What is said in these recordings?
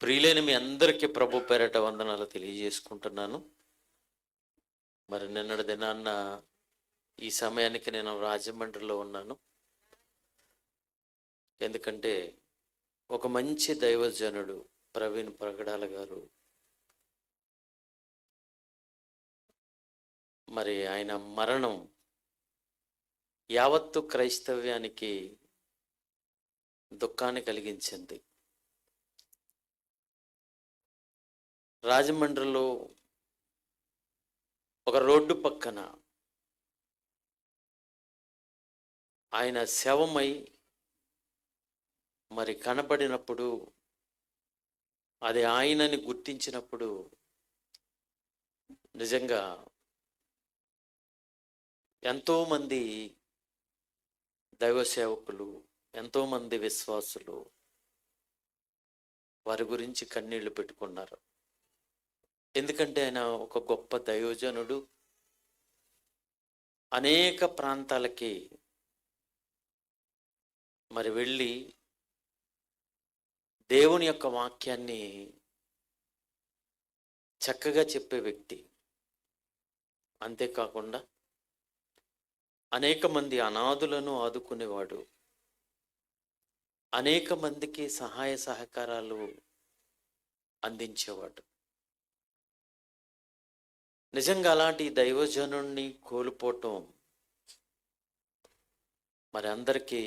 ప్రియులైన మీ అందరికీ ప్రభు పేరట వందనాలు తెలియజేసుకుంటున్నాను. మరి నిన్నటి దినాన్న ఈ సమయానికి నేను రాజమండ్రిలో ఉన్నాను. ఎందుకంటే ఒక మంచి దైవజనుడు ప్రవీణ్ ప్రగడాల గారు మరి ఆయన మరణం యావత్తు క్రైస్తవ్యానికి దుఃఖాన్ని కలిగించింది. రాజమండ్రిలో ఒక రోడ్డు పక్కన ఆయన శవమై మరి కనబడినప్పుడు అది ఆయనని గుర్తించినప్పుడు నిజంగా ఎంతోమంది దైవ సేవకులు ఎంతోమంది విశ్వాసులు వారి గురించి కన్నీళ్ళు పెట్టుకున్నారు. ఎందుకంటే ఆయన ఒక గొప్ప దయోజనుడు అనేక ప్రాంతాలకి మరి వెళ్ళి దేవుని యొక్క వాక్యాన్ని చక్కగా చెప్పే వ్యక్తి. అంతేకాకుండా అనేక మంది అనాథులను ఆదుకునేవాడు. అనేక మందికి సహాయ సహకారాలు అందించేవాడు. నిజంగా అలాంటి దైవజనుణ్ణి కోల్పోవటం మరి అందరికీ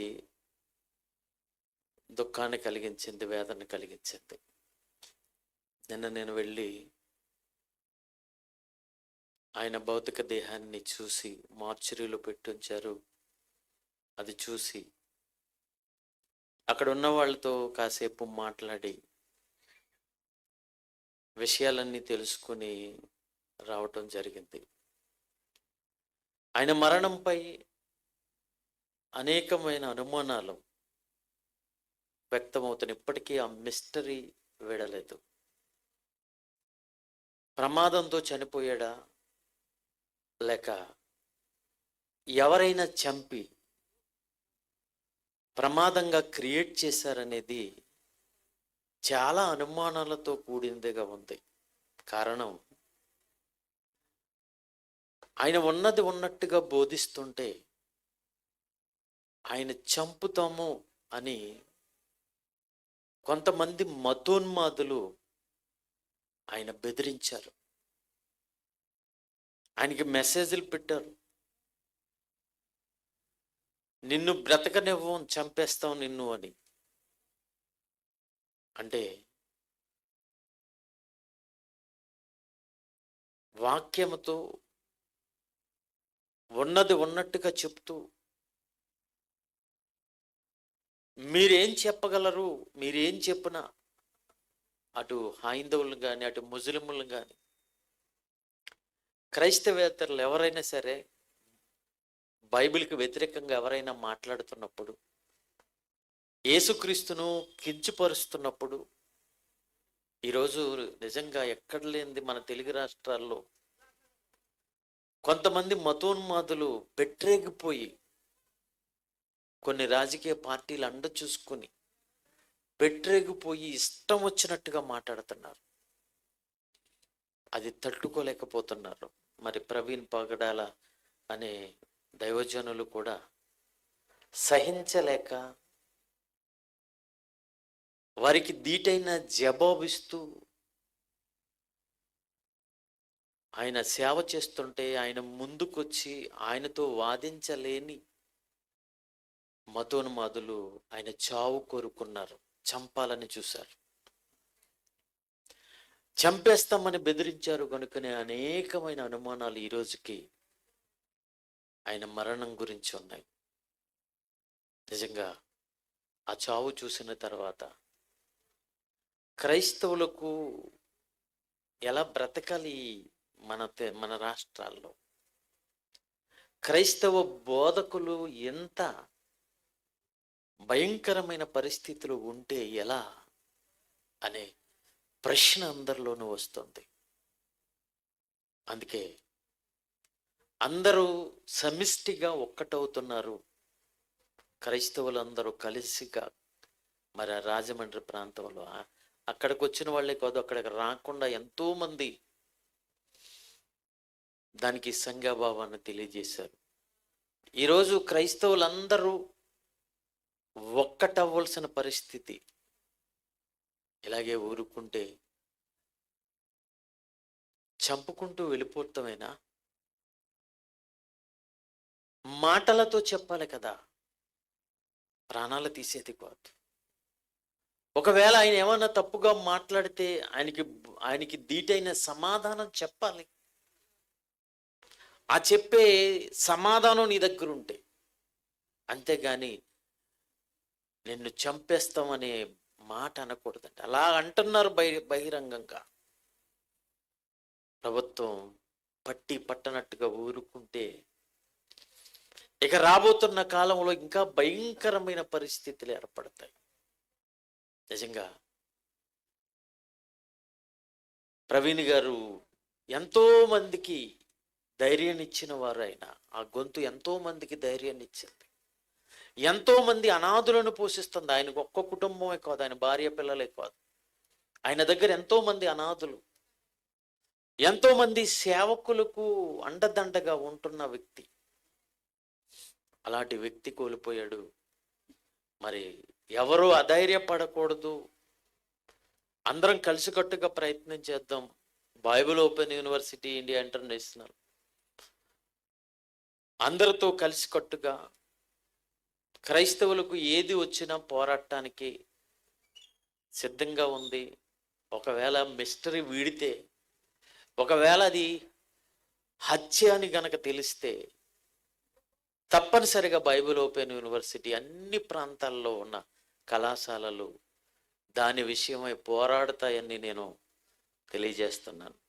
దుఃఖాన్ని కలిగించింది వేదన కలిగించింది. నిన్న నేను వెళ్ళి ఆయన భౌతిక దేహాన్ని చూసి మార్చురీలో పెట్టుంచారు అది చూసి అక్కడ ఉన్న వాళ్ళతో కాసేపు మాట్లాడి విషయాలన్నీ తెలుసుకుని రావటం జరిగింది. ఆయన మరణంపై అనేకమైన అనుమానాలు వ్యక్తమవుతున్న ఇప్పటికీ ఆ మిస్టరీ వీడలేదు. ప్రమాదంతో చనిపోయాడా లేక ఎవరైనా చంపి ప్రమాదంగా క్రియేట్ చేశారనేది చాలా అనుమానాలతో కూడిందిగా ఉంది. కారణం ఆయన ఉన్నది ఉన్నట్టుగా బోధిస్తుంటే ఆయన చంపుతాము అని కొంతమంది మతోన్మాదులు ఆయన బెదిరించారు. ఆయనకి మెసేజ్లు పెట్టారు. నిన్ను బ్రతకనివ్వం చంపేస్తాం నిన్ను అని. అంటే వాక్యముతో ఉన్నది ఉన్నట్టుగా చెప్తూ మీరేం చెప్పగలరు? మీరేం చెప్పినా అటు హైందవులను కానీ అటు ముస్లింలు కానీ క్రైస్తవేతరులు ఎవరైనా సరే బైబిల్కి వ్యతిరేకంగా ఎవరైనా మాట్లాడుతున్నప్పుడు యేసుక్రీస్తును కించుపరుస్తున్నప్పుడు ఈరోజు నిజంగా ఎక్కడ లేనిది మన తెలుగు రాష్ట్రాల్లో కొంతమంది మతోన్మాదులు పెట్టరేగిపోయి కొన్ని రాజకీయ పార్టీలు అండ చూసుకొని పెట్టరేగిపోయి ఇష్టం వచ్చినట్టుగా మాట్లాడుతున్నారు. అది తట్టుకోలేకపోతున్నారు. మరి ప్రవీణ్ పగడాల అనే దైవజనులు కూడా సహించలేక వారికి దీటైన జవాబిస్తూ ఆయన సేవ చేస్తుంటే ఆయన ముందుకొచ్చి ఆయనతో వాదించలేని మతోన్మాదులు ఆయన చావు కోరుకున్నారు. చంపాలని చూశారు. చంపేస్తామని బెదిరించారు కనుకనే అనేకమైన అనుమానాలు ఈ రోజుకి ఆయన మరణం గురించి ఉన్నాయి. నిజంగా ఆ చావు చూసిన తర్వాత క్రైస్తవులకు ఎలా బ్రతకాలి? మన మన రాష్ట్రాల్లో. క్రైస్తవ బోధకులు ఎంత భయంకరమైన పరిస్థితులు ఉంటే ఎలా అనే ప్రశ్న అందరిలోనూ వస్తుంది. అందుకే అందరూ సమిష్టిగా ఒక్కటవుతున్నారు. క్రైస్తవులందరూ కలిసిగా మరి రాజమండ్రి ప్రాంతంలో. అక్కడికి వచ్చిన వాళ్ళే కాదు అక్కడికి రాకుండా ఎంతో మంది దానికి సంఘభావాన్ని తెలియజేశారు. ఈరోజు క్రైస్తవులందరూ ఒక్కటవ్వాల్సిన పరిస్థితి. ఇలాగే ఊరుకుంటే చంపుకుంటూ వెళ్ళిపోతామేనా? మాటలతో చెప్పాలి కదా. ప్రాణాలు తీసేది కాదు. ఒకవేళ ఆయన ఏమన్నా తప్పుగా మాట్లాడితే ఆయనకి ఆయనకి దీటైన సమాధానం చెప్పాలి. ఆ చెప్పే సమాధానం నీ దగ్గర ఉంటే. అంతేగాని నిన్ను చంపేస్తామనే మాట అనకూడదండి. అలా అంటున్నారు బహి బహిరంగంగా. ప్రభుత్వం పట్టి పట్టనట్టుగా ఊరుకుంటే ఇక రాబోతున్న కాలంలో ఇంకా భయంకరమైన పరిస్థితులు ఏర్పడతాయి. నిజంగా ప్రవీణ్ గారు ఎంతో మందికి ధైర్యాన్ని ఇచ్చిన వారు ఆయన ఆ గొంతు ఎంతో మందికి ధైర్యాన్ని ఇచ్చింది ఎంతోమంది అనాథులను పోషిస్తుంది. ఆయనకు ఒక్క కుటుంబమే కాదు ఆయన భార్య పిల్లలే కాదు. ఆయన దగ్గర ఎంతోమంది అనాథులు ఎంతోమంది సేవకులకు అండదండగా ఉంటున్న వ్యక్తి. అలాంటి వ్యక్తి కోల్పోయాడు. మరి ఎవరు అధైర్యపడకూడదు. అందరం కలిసికట్టుగా ప్రయత్నం చేద్దాం. Bible open university India international. అందరితో కలిసికట్టుగా క్రైస్తవులకు ఏది వచ్చినా పోరాటానికి సిద్ధంగా ఉంది. ఒకవేళ మిస్టరీ వీడితే ఒకవేళ అది హత్య అని గనక తెలిస్తే తప్పనిసరిగా బైబిల్ ఓపెన్ యూనివర్సిటీ అన్ని ప్రాంతాల్లో ఉన్న కళాశాలలు దాని విషయమై పోరాడతాయని నేను తెలియజేస్తున్నాను.